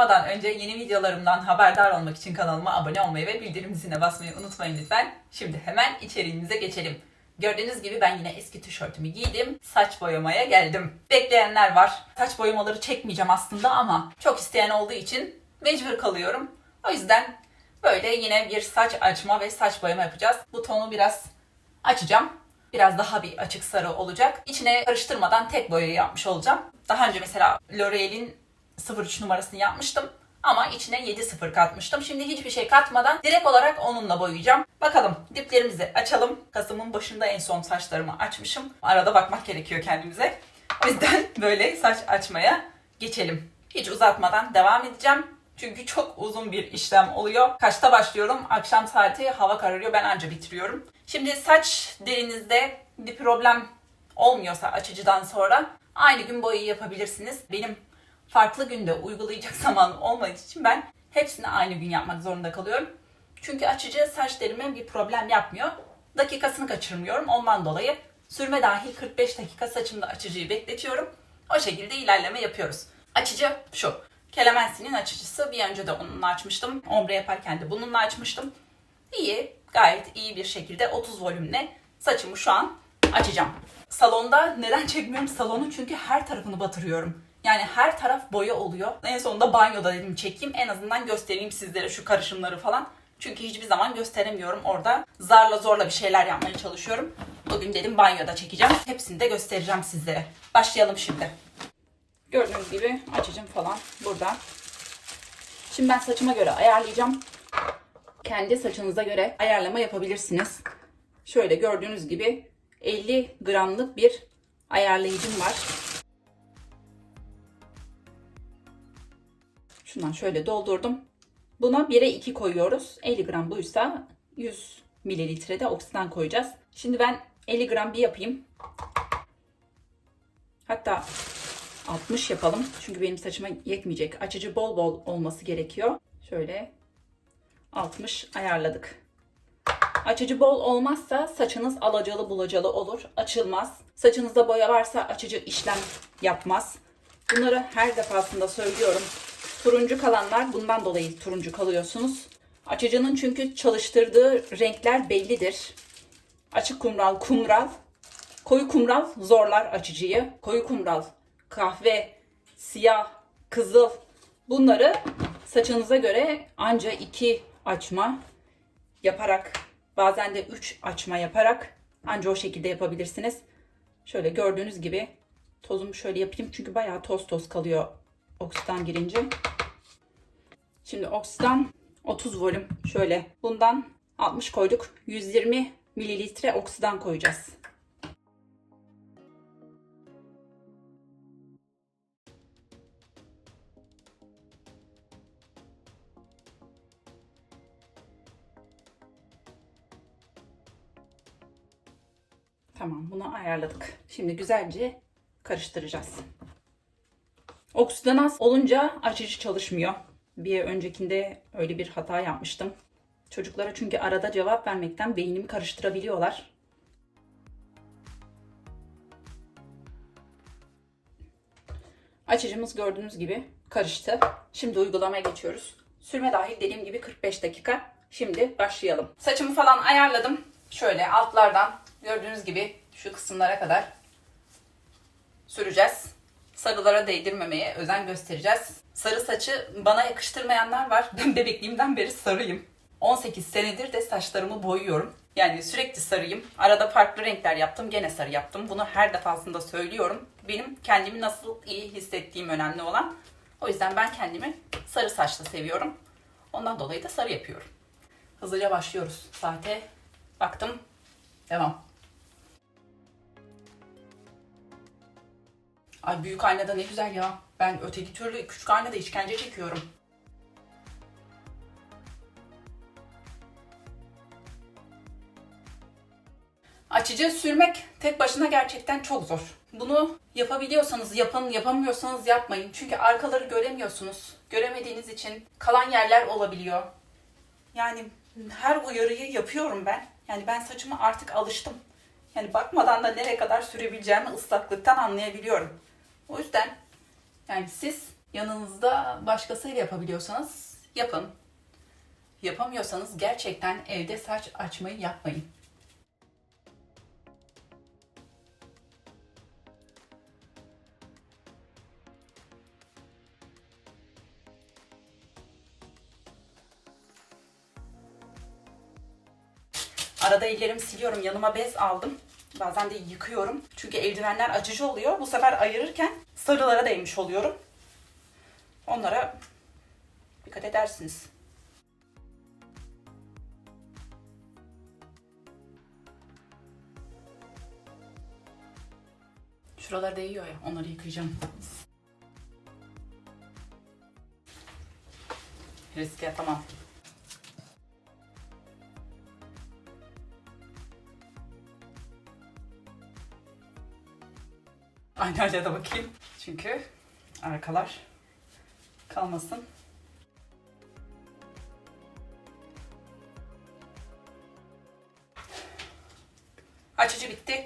başlamadan önce yeni videolarımdan haberdar olmak için kanalıma abone olmayı ve bildirim ziline basmayı unutmayın lütfen. Şimdi hemen içeriğimize geçelim. Gördüğünüz gibi ben yine eski tişörtümü giydim. Saç boyamaya geldim. Bekleyenler var. Saç boyamaları çekmeyeceğim aslında ama çok isteyen olduğu için mecbur kalıyorum. O yüzden böyle yine bir saç açma ve saç boyama yapacağız. Bu tonu biraz açacağım. Biraz daha bir açık sarı olacak. İçine karıştırmadan tek boyayı yapmış olacağım. Daha önce mesela L'Oreal'in 03 numarasını yapmıştım. Ama içine 7.0 katmıştım. Şimdi hiçbir şey katmadan direkt olarak onunla boyayacağım. Bakalım diplerimizi açalım. Kasım'ın başında en son saçlarımı açmışım. Arada bakmak gerekiyor kendimize. O yüzden böyle saç açmaya geçelim. Hiç uzatmadan devam edeceğim. Çünkü çok uzun bir işlem oluyor. Kaçta başlıyorum? Akşam saati hava kararıyor. Ben anca bitiriyorum. Şimdi saç derinizde bir problem olmuyorsa açıcıdan sonra aynı gün boyayı yapabilirsiniz. Benim farklı günde uygulayacak zaman olmadığı için ben hepsini aynı gün yapmak zorunda kalıyorum. Çünkü açıcı saç derime bir problem yapmıyor. Dakikasını kaçırmıyorum. Ondan dolayı sürme dahil 45 dakika saçımda açıcıyı bekletiyorum. O şekilde ilerleme yapıyoruz. Açıcı şu. Kelemensi'nin açıcısı. Bir önce de onunla açmıştım. Ombre yaparken de bununla açmıştım. İyi, gayet iyi bir şekilde 30 volümle saçımı şu an açacağım. Salonda neden çekmiyorum salonu? Çünkü her tarafını batırıyorum. Yani her taraf boya oluyor. En sonunda banyoda dedim çekeyim. En azından göstereyim sizlere şu karışımları falan. Çünkü hiçbir zaman gösteremiyorum orada. Zarla zorla bir şeyler yapmaya çalışıyorum. Bugün dedim banyoda çekeceğim. Hepsini de göstereceğim sizlere. Başlayalım şimdi. Gördüğünüz gibi açacağım falan burada. Şimdi ben saçıma göre ayarlayacağım. Kendi saçınıza göre ayarlama yapabilirsiniz. Şöyle gördüğünüz gibi 50 gramlık bir ayarlayıcım var. Şundan şöyle doldurdum. Buna 1'e 2 koyuyoruz. 50 gram buysa 100 mililitre de oksidan koyacağız. Şimdi ben 50 gram bir yapayım. Hatta 60 yapalım. Çünkü benim saçıma yetmeyecek. Açıcı bol bol olması gerekiyor. Şöyle 60 ayarladık. Açıcı bol olmazsa saçınız alacalı bulacalı olur. Açılmaz. Saçınızda boya varsa açıcı işlem yapmaz. Bunları her defasında söylüyorum. Turuncu kalanlar bundan dolayı turuncu kalıyorsunuz. Açıcının çünkü çalıştırdığı renkler bellidir. Açık kumral, kumral. Koyu kumral zorlar açıcıyı. Koyu kumral, kahve, siyah, kızıl bunları saçınıza göre anca iki açma yaparak bazen de üç açma yaparak anca o şekilde yapabilirsiniz. Şöyle gördüğünüz gibi tozumu şöyle yapayım çünkü bayağı toz toz kalıyor oksidan girince. Şimdi oksidan 30 volüm şöyle bundan 60 koyduk 120 mililitre oksidan koyacağız. Tamam bunu ayarladık. Şimdi güzelce karıştıracağız. Oksidan az olunca açıcı çalışmıyor. Bir öncekinde öyle bir hata yapmıştım. Çocuklara çünkü arada cevap vermekten beynimi karıştırabiliyorlar. Açıcımız gördüğünüz gibi karıştı. Şimdi uygulamaya geçiyoruz. Sürme dahil dediğim gibi 45 dakika. Şimdi başlayalım. Saçımı falan ayarladım. Şöyle altlardan gördüğünüz gibi şu kısımlara kadar süreceğiz. Sarılara değdirmemeye özen göstereceğiz. Sarı saçı bana yakıştırmayanlar var. Ben bebekliğimden beri sarıyım. 18 senedir de saçlarımı boyuyorum. Yani sürekli sarıyım. Arada farklı renkler yaptım. Gene sarı yaptım. Bunu her defasında söylüyorum. Benim kendimi nasıl iyi hissettiğim önemli olan. O yüzden ben kendimi sarı saçlı seviyorum. Ondan dolayı da sarı yapıyorum. Hızlıca başlıyoruz. Saate baktım. Devam. Ay büyük aynada ne güzel ya. Ben öteki türlü küçük aynada işkence çekiyorum. Açıcı sürmek tek başına gerçekten çok zor. Bunu yapabiliyorsanız yapın, yapamıyorsanız yapmayın. Çünkü arkaları göremiyorsunuz. Göremediğiniz için kalan yerler olabiliyor. Yani her uyarıyı yapıyorum ben. Yani ben saçıma artık alıştım. Yani bakmadan da nereye kadar sürebileceğimi ıslaklıktan anlayabiliyorum. O yüzden Yani siz yanınızda başkasıyla yapabiliyorsanız yapın. Yapamıyorsanız gerçekten evde saç açmayı yapmayın. Arada ellerimi siliyorum. Yanıma bez aldım. Bazen de yıkıyorum. Çünkü eldivenler acıcı oluyor. Bu sefer ayırırken sarılara değmiş oluyorum. Onlara dikkat edersiniz. Şuralar değiyor ya. Onları yıkayacağım. Riske atamam. Aynayla da bakayım. Çünkü arkalar kalmasın. Açıcı bitti.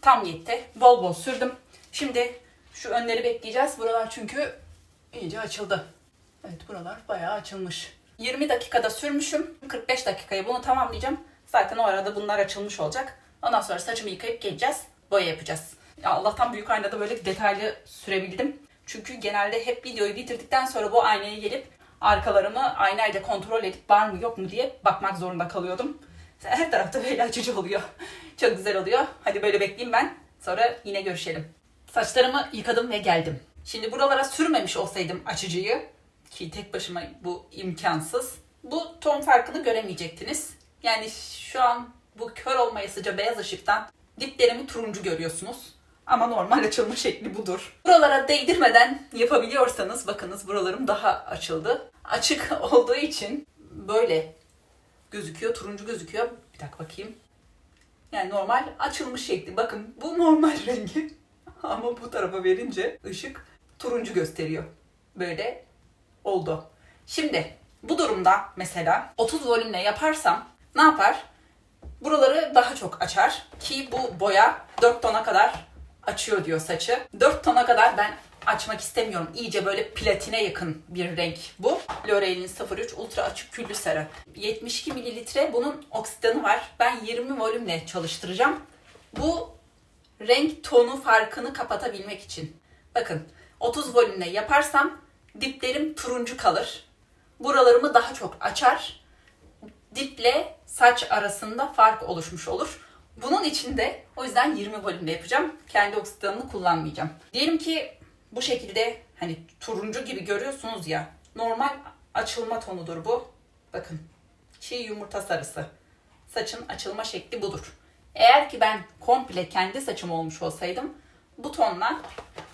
Tam yetti. Bol bol sürdüm. Şimdi şu önleri bekleyeceğiz. Buralar çünkü iyice açıldı. Evet buralar bayağı açılmış. 20 dakikada sürmüşüm. 45 dakikaya bunu tamamlayacağım. Zaten o arada bunlar açılmış olacak. Ondan sonra saçımı yıkayıp geleceğiz. Boya yapacağız. Ya Allah'tan büyük aynada böyle detaylı sürebildim. Çünkü genelde hep videoyu bitirdikten sonra bu aynaya gelip arkalarımı aynayla kontrol edip var mı yok mu diye bakmak zorunda kalıyordum. Her tarafta böyle açıcı oluyor. Çok güzel oluyor. Hadi böyle bekleyeyim ben. Sonra yine görüşelim. Saçlarımı yıkadım ve geldim. Şimdi buralara sürmemiş olsaydım açıcıyı ki tek başıma bu imkansız. Bu ton farkını göremeyecektiniz. Yani şu an bu kör olmayasıca beyaz ışıktan diplerimi turuncu görüyorsunuz. Ama normal açılma şekli budur. Buralara değdirmeden yapabiliyorsanız bakınız buralarım daha açıldı. Açık olduğu için böyle gözüküyor, turuncu gözüküyor. Bir dakika bakayım. Yani normal açılmış şekli. Bakın bu normal rengi. Ama bu tarafa verince ışık turuncu gösteriyor. Böyle oldu. Şimdi bu durumda mesela 30 volümle yaparsam ne yapar? Buraları daha çok açar ki bu boya 4 tona kadar açıyor diyor saçı. 4 tona kadar ben açmak istemiyorum. İyice böyle platine yakın bir renk bu. L'Oreal'in 03 Ultra Açık Küllü Sarı. 72 mililitre bunun oksidanı var. Ben 20 volümle çalıştıracağım. Bu renk tonu farkını kapatabilmek için. Bakın 30 volümle yaparsam diplerim turuncu kalır. Buralarımı daha çok açar. Diple saç arasında fark oluşmuş olur. Bunun için de o yüzden 20 volümle yapacağım. Kendi oksidanını kullanmayacağım. Diyelim ki bu şekilde hani turuncu gibi görüyorsunuz ya. Normal açılma tonudur bu. Bakın çiğ yumurta sarısı. Saçın açılma şekli budur. Eğer ki ben komple kendi saçım olmuş olsaydım bu tonla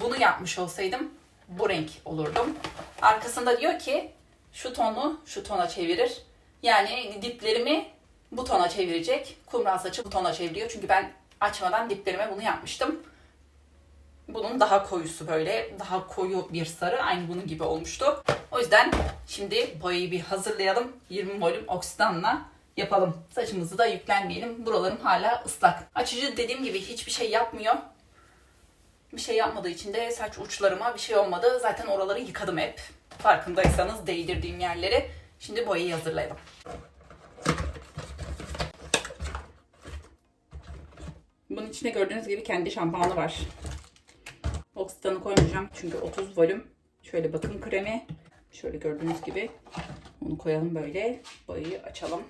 bunu yapmış olsaydım bu renk olurdum. Arkasında diyor ki şu tonu şu tona çevirir. Yani diplerimi bu tona çevirecek. Kumral saçı bu tona çeviriyor. Çünkü ben açmadan diplerime bunu yapmıştım. Bunun daha koyusu böyle daha koyu bir sarı aynı bunun gibi olmuştu. O yüzden şimdi boyayı bir hazırlayalım. 20 volüm oksidanla yapalım. Saçımızı da yüklenmeyelim. Buralarım hala ıslak. Açıcı dediğim gibi hiçbir şey yapmıyor. Bir şey yapmadığı için de saç uçlarıma bir şey olmadı. Zaten oraları yıkadım hep. Farkındaysanız değdirdiğim yerleri. Şimdi boyayı hazırlayalım. Bunun içinde gördüğünüz gibi kendi şampuanı var. Oksidanı koymayacağım çünkü 30 volüm. Şöyle bakım kremi. Şöyle gördüğünüz gibi. Onu koyalım böyle. Boyayı açalım.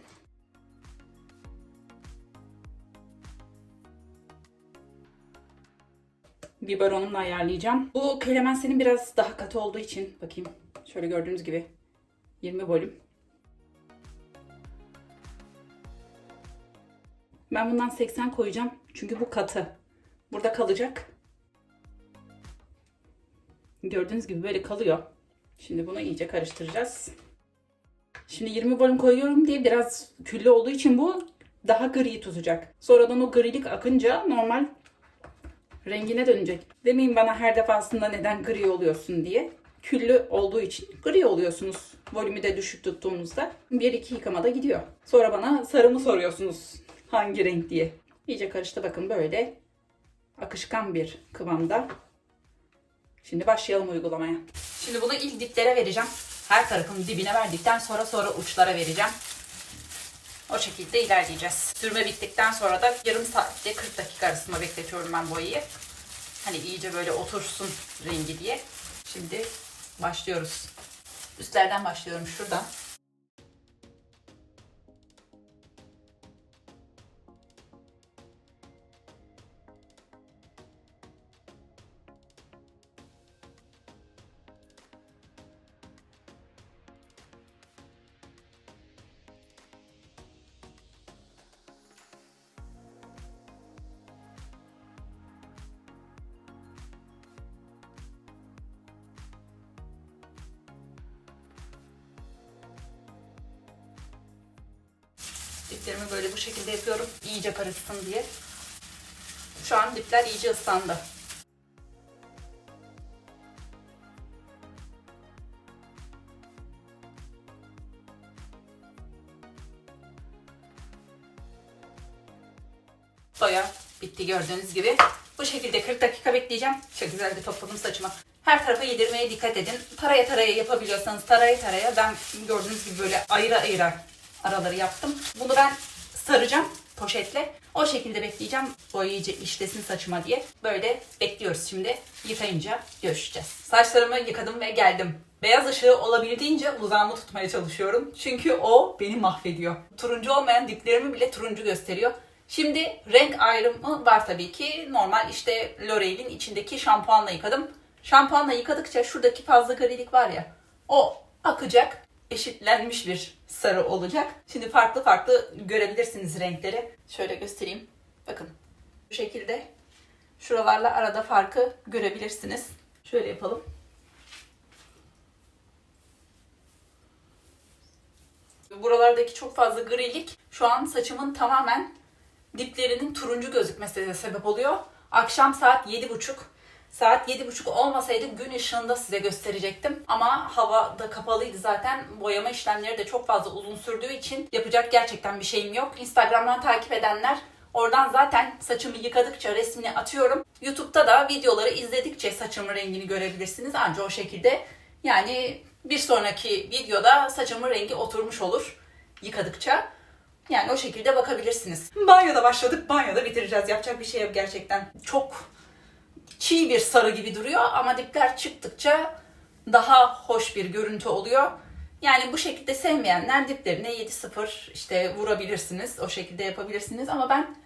Biberonumla ayarlayacağım. Bu Clemence'nin biraz daha katı olduğu için bakayım. Şöyle gördüğünüz gibi 20 volüm. Ben bundan 80 koyacağım. Çünkü bu katı. Burada kalacak. Gördüğünüz gibi böyle kalıyor. Şimdi bunu iyice karıştıracağız. Şimdi 20 volüm koyuyorum diye biraz küllü olduğu için bu daha gri tutacak. Sonradan o grilik akınca normal rengine dönecek. Demeyin bana her defasında neden gri oluyorsun diye. Küllü olduğu için gri oluyorsunuz. Volümü de düşük tuttuğunuzda. 1-2 yıkamada gidiyor. Sonra bana sarımı soruyorsunuz. Hangi renk diye. İyice karıştı bakın böyle. Akışkan bir kıvamda. Şimdi başlayalım uygulamaya. Şimdi bunu ilk diplere vereceğim. Her tarafın dibine verdikten sonra sonra uçlara vereceğim. O şekilde ilerleyeceğiz. Sürme bittikten sonra da yarım saatte 40 dakika arasında bekletiyorum ben boyayı. Hani iyice böyle otursun rengi diye. Şimdi başlıyoruz. Üstlerden başlıyorum şuradan. Diplerimi böyle bu şekilde yapıyorum. İyice karışsın diye. Şu an dipler iyice ıslandı. Boya bitti gördüğünüz gibi. Bu şekilde 40 dakika bekleyeceğim. Çok güzel de topladım saçıma. Her tarafa yedirmeye dikkat edin. Taraya taraya yapabiliyorsanız taraya taraya. Ben gördüğünüz gibi böyle ayıra ayıra araları yaptım. Bunu ben saracağım poşetle. O şekilde bekleyeceğim. Boyayıcı işlesin saçıma diye. Böyle bekliyoruz şimdi. Yıkayınca görüşeceğiz. Saçlarımı yıkadım ve geldim. Beyaz ışığı olabildiğince uzağımı tutmaya çalışıyorum. Çünkü o beni mahvediyor. Turuncu olmayan diplerimi bile turuncu gösteriyor. Şimdi renk ayrımı var tabii ki. Normal işte L'Oreal'in içindeki şampuanla yıkadım. Şampuanla yıkadıkça şuradaki fazla grilik var ya o akacak. Eşitlenmiş bir sarı olacak. Şimdi farklı farklı görebilirsiniz renkleri. Şöyle göstereyim. Bakın bu şekilde şuralarla arada farkı görebilirsiniz. Şöyle yapalım. Buralardaki çok fazla grilik şu an saçımın tamamen diplerinin turuncu gözükmesine sebep oluyor. Akşam saat 7.30. Saat 7.30 olmasaydı gün ışığında size gösterecektim. Ama hava da kapalıydı zaten. Boyama işlemleri de çok fazla uzun sürdüğü için yapacak gerçekten bir şeyim yok. Instagram'dan takip edenler oradan zaten saçımı yıkadıkça resmini atıyorum. YouTube'da da videoları izledikçe saçımın rengini görebilirsiniz. Anca o şekilde yani bir sonraki videoda saçımın rengi oturmuş olur yıkadıkça. Yani o şekilde bakabilirsiniz. Banyoda başladık, banyoda bitireceğiz. Yapacak bir şey yok gerçekten. Çok çiğ bir sarı gibi duruyor ama dipler çıktıkça daha hoş bir görüntü oluyor. Yani bu şekilde sevmeyenler diplerine 7-0 işte vurabilirsiniz. O şekilde yapabilirsiniz ama ben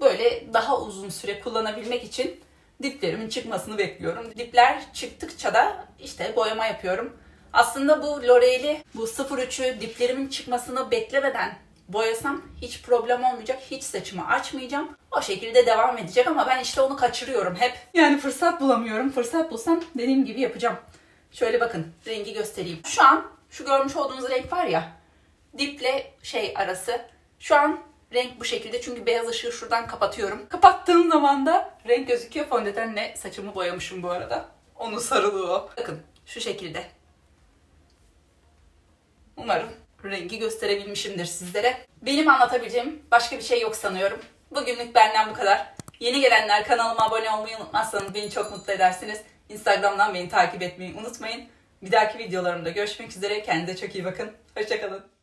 böyle daha uzun süre kullanabilmek için diplerimin çıkmasını bekliyorum. Dipler çıktıkça da işte boyama yapıyorum. Aslında bu L'Oreal'i bu 03'ü diplerimin çıkmasını beklemeden boyasam hiç problem olmayacak. Hiç saçımı açmayacağım. O şekilde devam edecek ama ben işte onu kaçırıyorum hep. Yani fırsat bulamıyorum. Fırsat bulsam dediğim gibi yapacağım. Şöyle bakın rengi göstereyim. Şu an şu görmüş olduğunuz renk var ya diple şey arası. Şu an renk bu şekilde çünkü beyaz ışığı şuradan kapatıyorum. Kapattığım zaman da renk gözüküyor. Fondötenle saçımı boyamışım bu arada. Onun sarılığı o. Bakın şu şekilde. Umarım rengi gösterebilmişimdir sizlere. Benim anlatabileceğim başka bir şey yok sanıyorum. Bugünlük benden bu kadar. Yeni gelenler kanalıma abone olmayı unutmazsanız beni çok mutlu edersiniz. Instagram'dan beni takip etmeyi unutmayın. Bir dahaki videolarımda görüşmek üzere. Kendinize çok iyi bakın. Hoşçakalın.